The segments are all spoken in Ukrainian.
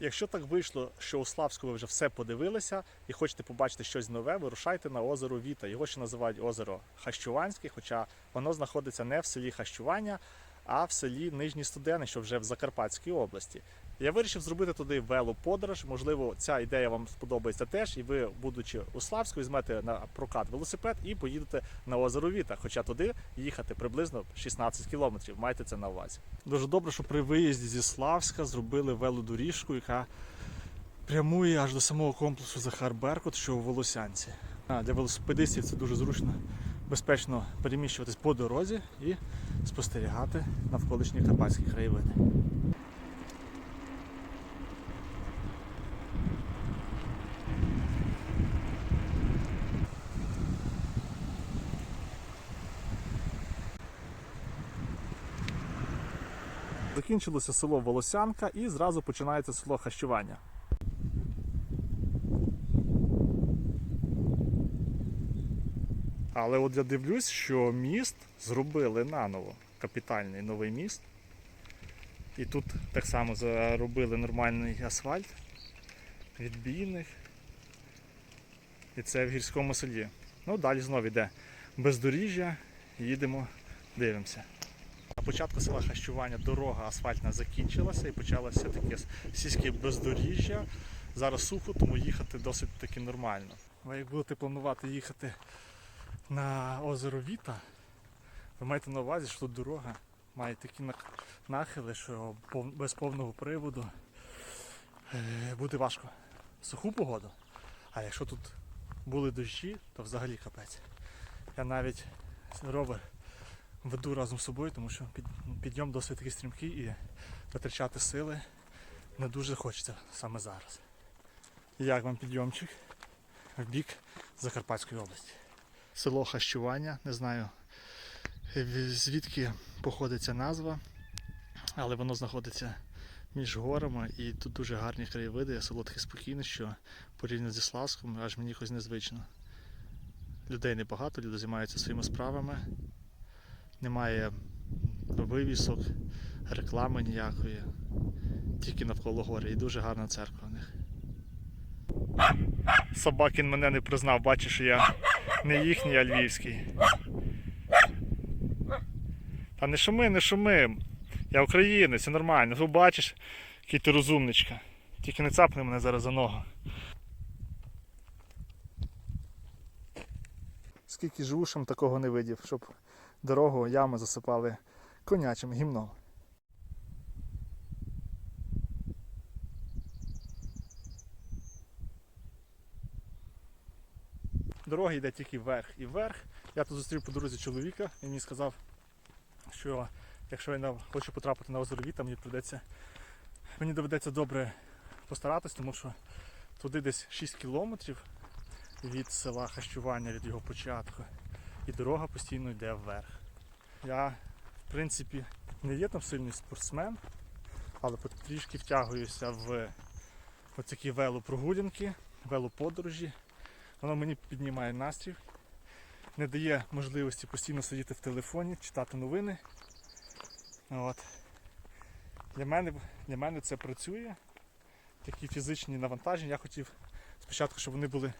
Якщо так вийшло, що у Славську ви вже все подивилися і хочете побачити щось нове, вирушайте на озеро Віта. Його ще називають озеро Хащуванське, хоча воно знаходиться не в селі Хащування, а в селі Нижні Студени, що вже в Закарпатській області. Я вирішив зробити туди велоподорож. Можливо, ця ідея вам сподобається теж, і ви, будучи у Славську, візьмете на прокат велосипед і поїдете на озеро Віта. Хоча туди їхати приблизно 16 кілометрів. Майте це на увазі. Дуже добре, що при виїзді зі Славська зробили велодоріжку, яка прямує аж до самого комплексу Захар Беркут, що у Волосянці. Для велосипедистів це дуже зручно, безпечно переміщуватись по дорозі і спостерігати навколишні карпатські краєвиди. Закінчилося село Волосянка і зразу починається село Хащування. Але от я дивлюсь, що міст зробили наново. Капітальний новий міст. І тут так само заробили нормальний асфальт, відбійник. І це в гірському селі. Ну, далі знову йде бездоріжжя, їдемо, дивимося. Початку села Хащування дорога асфальтна закінчилася і почалося таке сільське бездоріжжя. Зараз сухо, тому їхати досить таки нормально. Ви як будете планувати їхати на озеро Віта, ви маєте на увазі, що тут дорога має такі нахили, що без повного приводу е, буде важко. Суху погоду. А якщо тут були дощі, то взагалі капець. Я навіть ровер веду разом з собою, тому що під, підйом досить такий стрімкий і витрачати сили не дуже хочеться саме зараз. Як вам підйомчик в бік Закарпатської області? Село Хащування, не знаю звідки походить ця назва, але воно знаходиться між горами і тут дуже гарні краєвиди, село таке спокійне, що порівняно зі Славськом, аж мені якось незвично. Людей небагато, люди займаються своїми справами немає вивісок, реклами ніякої, тільки навколо гори. І дуже гарна церква в них. Собакін мене не признав, бачиш, що я не їхній, а львівський. Та не шуми, не шуми. Я українець, нормально. Ну бачиш, який ти розумничка. Тільки не цапни мене зараз за ногу. Скільки живушим такого не видів, щоб дорогу ями засипали конячим гімном. Дорога йде тільки вверх і вверх. Я тут зустрів по дорозі чоловіка, і мені сказав, що якщо я хочу потрапити на озеро Віта, мені придеться, мені доведеться добре постаратись, тому що туди десь 6 кілометрів від села Хащування, від його початку і дорога постійно йде вверх. Я, в принципі, не є там сильний спортсмен, але трішки втягуюся в оці велопрогулянки, велоподорожі. Воно мені піднімає настрій, не дає можливості постійно сидіти в телефоні, читати новини. От. Для, мене, для мене це працює. Такі фізичні навантаження. Я хотів спочатку, щоб вони були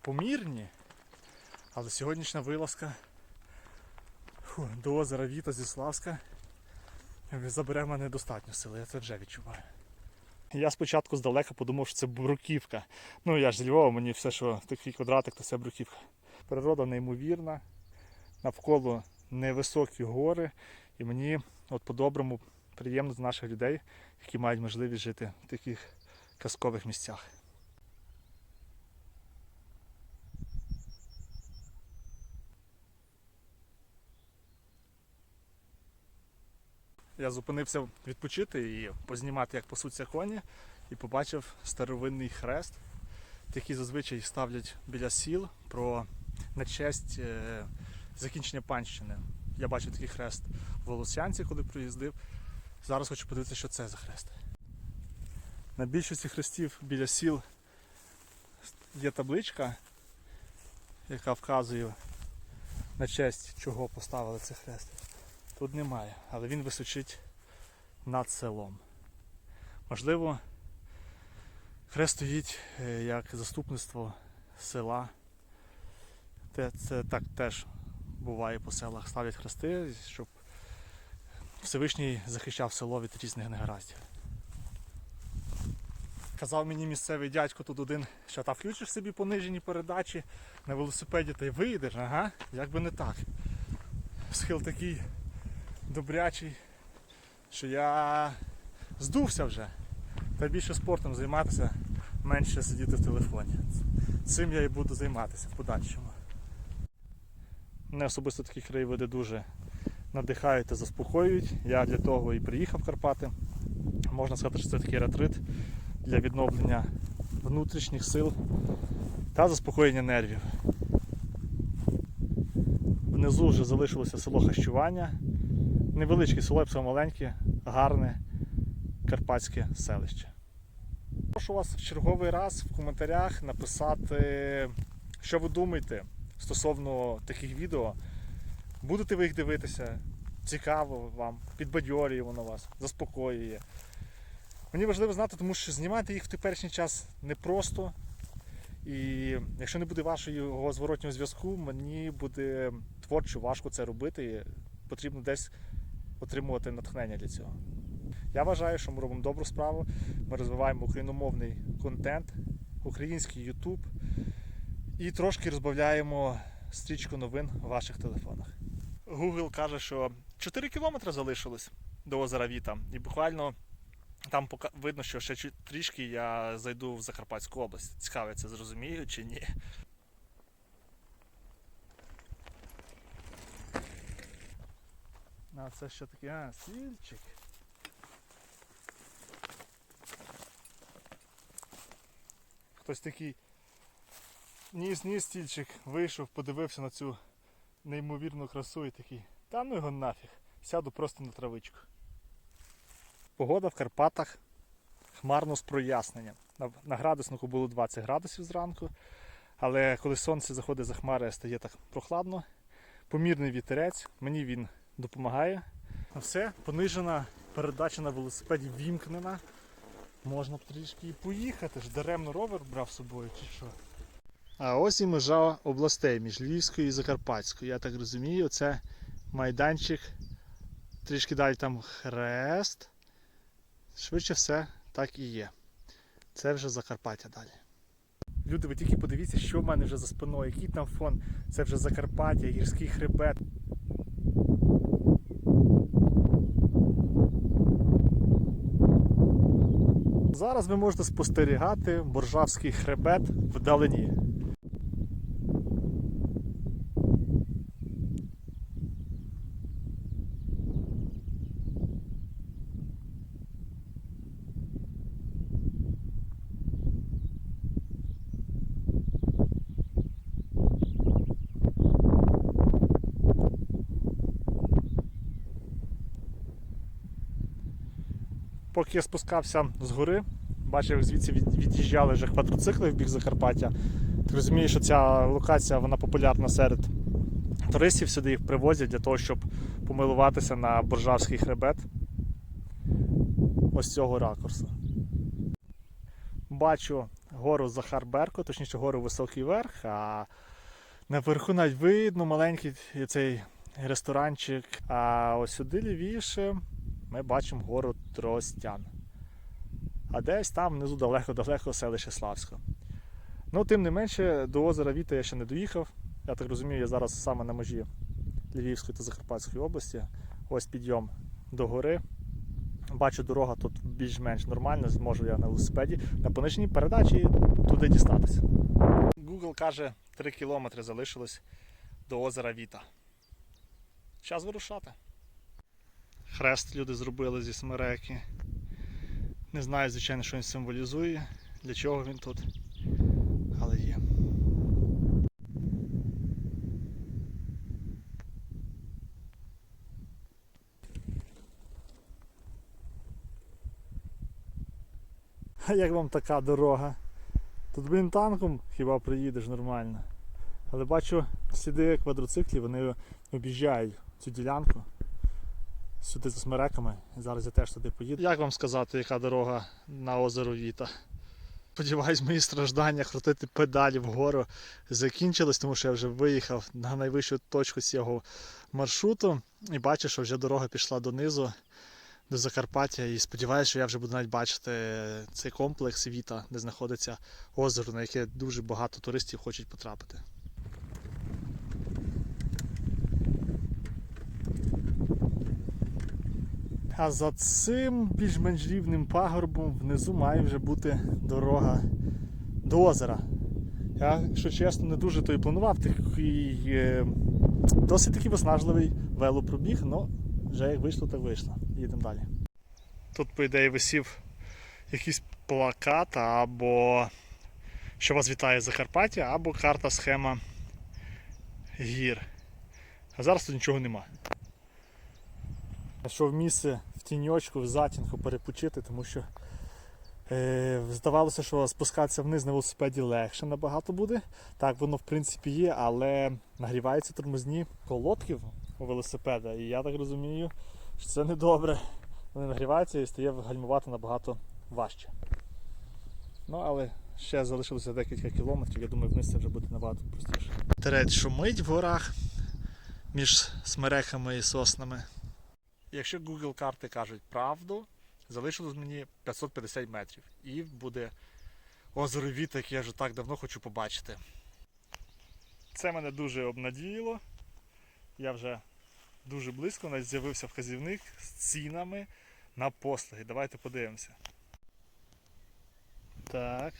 помірні, але сьогоднішня вилазка фу, до озера Віта зі Славська забере мене достатньо сили, я це вже відчуваю. Я спочатку здалека подумав, що це бруківка. Ну я ж з Львова, мені все, що такий квадратик, то це бруківка. Природа неймовірна, навколо невисокі гори, і мені от по-доброму приємно з наших людей, які мають можливість жити в таких казкових місцях. Я зупинився відпочити і познімати, як пасуться коні, і побачив старовинний хрест, який зазвичай ставлять біля сіл про на честь е, закінчення панщини. Я бачив такий хрест в Волосянці, коли приїздив. Зараз хочу подивитися, що це за хрест. На більшості хрестів біля сіл є табличка, яка вказує на честь чого поставили цей хрест. Тут немає, але він височить над селом. Можливо, Хрест стоїть е, як заступництво села. Те, це так теж буває по селах. Ставлять хрести, щоб Всевишній захищав село від різних негараздів. Казав мені місцевий дядько тут один, що та включиш собі понижені передачі на велосипеді та й виїдеш, ага, як би не так. Схил такий добрячий, що я здувся вже. Та більше спортом займатися, менше сидіти в телефоні. Цим я і буду займатися в подальшому. Мене особисто такі краєвиди дуже надихають та заспокоюють. Я для того і приїхав в Карпати. Можна сказати, що це такий ретрит для відновлення внутрішніх сил та заспокоєння нервів. Внизу вже залишилося село Хащування. Невеличке село, сказав, маленьке, гарне карпатське селище. Прошу вас в черговий раз в коментарях написати, що ви думаєте стосовно таких відео. Будете ви їх дивитися? Цікаво вам, підбадьорює воно вас, заспокоює. Мені важливо знати, тому що знімати їх в теперішній час непросто. І якщо не буде вашого зворотнього зв'язку, мені буде творчо важко це робити. Потрібно десь отримувати натхнення для цього. Я вважаю, що ми робимо добру справу. Ми розвиваємо україномовний контент, український YouTube і трошки розбавляємо стрічку новин в ваших телефонах. Google каже, що 4 кілометри залишилось до озера Віта, і буквально там видно, що ще трішки я зайду в Закарпатську область. Цікаво, я це зрозумію чи ні. А це що таке? А, стільчик. Хтось такий ніс ніс стільчик, вийшов, подивився на цю неймовірну красу і такий. Та ну його нафіг. Сяду просто на травичку. Погода в Карпатах хмарно з проясненням. На градуснику було 20 градусів зранку, але коли сонце заходить за хмари, стає так прохладно. Помірний вітерець, мені він допомагає. Все, понижена передача на велосипеді вімкнена. Можна б трішки і поїхати, ж даремно ровер брав з собою чи що. А ось і межа областей між Львівською і Закарпатською. Я так розумію, це майданчик. Трішки далі там хрест. Швидше все, так і є. Це вже Закарпаття далі. Люди, ви тільки подивіться, що в мене вже за спиною, який там фон. Це вже Закарпаття, гірський хребет. Зараз ви можете спостерігати боржавський хребет вдалині. Поки я спускався з гори, бачив, як звідси від'їжджали вже квадроцикли в бік Закарпаття. Ти розумієш, що ця локація вона популярна серед туристів. Сюди їх привозять для того, щоб помилуватися на боржавський хребет. Ось цього ракурсу. Бачу гору Захар Берко, точніше гору Високий Верх, а наверху навіть видно маленький цей ресторанчик. А ось сюди лівіше ми бачимо гору Тростян. А десь там внизу далеко-далеко селище Славсько. Ну, тим не менше, до озера Віта я ще не доїхав. Я так розумію, я зараз саме на межі Львівської та Закарпатської області. Ось підйом до гори. Бачу, дорога тут більш-менш нормальна, зможу я на велосипеді на пониженій передачі туди дістатися. Google каже, 3 кілометри залишилось до озера Віта. Час вирушати. Хрест люди зробили зі смереки. Не знаю, звичайно, що він символізує, для чого він тут, але є. А як вам така дорога? Тут, блін, танком хіба приїдеш нормально. Але бачу, сліди квадроциклів, вони об'їжджають цю ділянку сюди за смереками. Зараз я теж туди поїду. Як вам сказати, яка дорога на озеро Віта? Сподіваюсь, мої страждання крутити педалі вгору закінчились, тому що я вже виїхав на найвищу точку цього маршруту і бачу, що вже дорога пішла донизу, до Закарпаття. І сподіваюся, що я вже буду навіть бачити цей комплекс Віта, де знаходиться озеро, на яке дуже багато туристів хочуть потрапити. А за цим більш-менш рівним пагорбом внизу має вже бути дорога до озера. Я, якщо чесно, не дуже то і планував такий е, досить такий виснажливий велопробіг, але вже як вийшло, так вийшло. Їдемо далі. Тут, по ідеї, висів якийсь плакат або що вас вітає Закарпаття, або карта схема гір. А зараз тут нічого нема. Знайшов місце в тіньочку, в затінку перепочити, тому що е, здавалося, що спускатися вниз на велосипеді легше набагато буде. Так воно в принципі є, але нагріваються тормозні колодки у велосипеда. І я так розумію, що це не добре. Вони нагріваються і стає гальмувати набагато важче. Ну, але ще залишилося декілька кілометрів, я думаю, вниз це вже буде набагато простіше. Терець шумить в горах між смерехами і соснами. Якщо Google карти кажуть правду, залишилось мені 550 метрів. І буде озеро Віта, яке я вже так давно хочу побачити. Це мене дуже обнадіяло. Я вже дуже близько, навіть з'явився вказівник з цінами на послуги. Давайте подивимося. Так.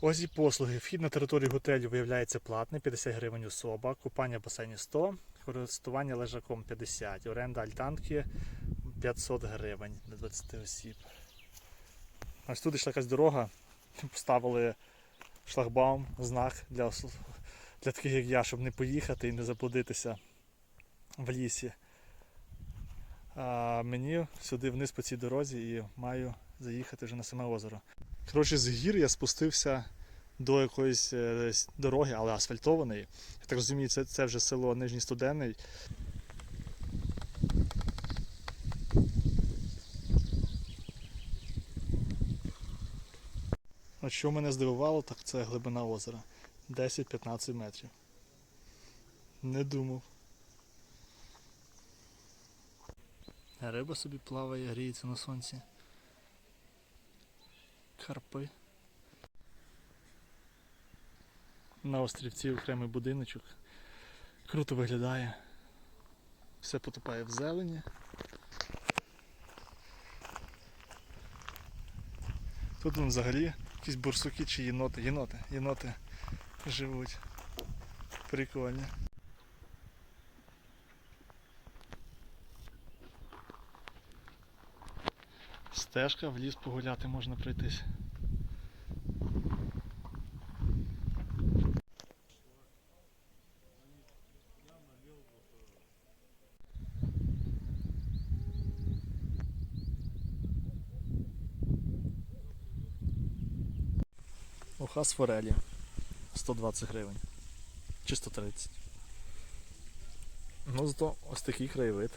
Ось і послуги. Вхід на територію готелю виявляється платний, 50 гривень особа, купання в басейні 100, користування лежаком 50, оренда альтанки 500 гривень для 20 осіб. Ось тут йшла якась дорога, поставили шлагбаум, знак для, для таких як я, щоб не поїхати і не заблудитися в лісі. А мені сюди вниз по цій дорозі і маю заїхати вже на саме озеро. Коротше, з гір я спустився до якоїсь е, дороги, але асфальтованої. Я так розумію, це, це вже село Нижній Студенний. От що мене здивувало, так це глибина озера. 10-15 метрів. Не думав. Риба собі плаває, гріється на сонці. Карпи. На острівці окремий будиночок. Круто виглядає. Все потопає в зелені. Тут вон взагалі якісь бурсуки чи єноти. Єноти, єноти живуть. Прикольно. Стежка в ліс погуляти можна пройтись. Уха з форелі. 120 гривень. Чи 130. Ну зато ось такий краєвид.